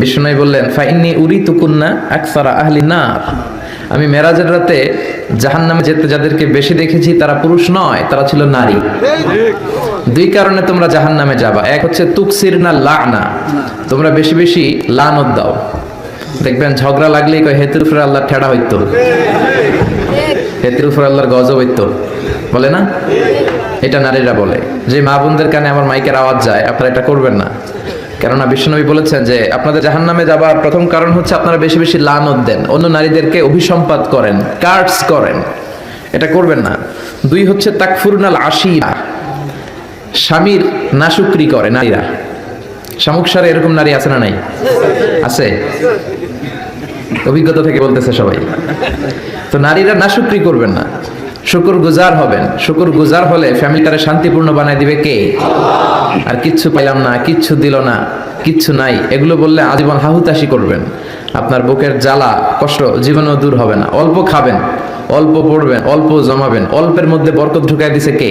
বিষ্ণুই বললেন, ফাইন্নি উরি তুকুন্না আকসারা আহলি নার। আমি মেরাজের রাতে জাহান্নামে যেতে যাদেরকে বেশি দেখেছি, তারা পুরুষ নয়, তারা ছিল নারী। দুই কারণে তোমরা জাহান্নামে যাবা। এক হচ্ছে তুকসির না লানা, তোমরা বেশি বেশি লানত দাও। দেখবেন, ঝগড়া লাগলেই কয়, হেতুর উপরে আল্লাহ ঠেড়া হইতো। হেতুর আল্লাহর গজব হইতো। বলে না? এটা নারীরা বলে। যে মা বোনদের কানে আমার মাইকের আওয়াজ যায়, আপনারা এটা করবেন না। কেননা বিশ্বনবী বলেছেন যে আপনাদের জাহান্নামে যাবার প্রথম কারণ হচ্ছে আপনারা বেশি বেশি লানত দেন, অন্য নারীদেরকে অভিসম্পাত করেন, কার্ডস করেন। এটা করবেন না। দুই হচ্ছে তাকফুরনাল আশিরা। স্বামীর নাশুক্রি করে নারীরা। শামুক সারে এরকম নারী আছে না নাই? আছে? অভিজ্ঞতা থেকে বলতেছে সবাই। তো নারীরা নাশুক্রি করবেন না। শুকুর গুজার হবেন। শুকুর গুজার হলে ফ্যামিলি তারা শান্তিপূর্ণ বানায় দিবে কে? আর কিচ্ছু পেলাম না কিচ্ছু দিল না কিচ্ছু নাই। এগুলো বললে আজীবন হাহুতাশি করবেন। আপনার বুকের জ্বালা কষ্ট জীবনও দূর হবে না। অল্প খাবেন অল্প পড়বেন অল্প জমাবেন অল্পের মধ্যে বরকত ঢুকাই দিছে কে?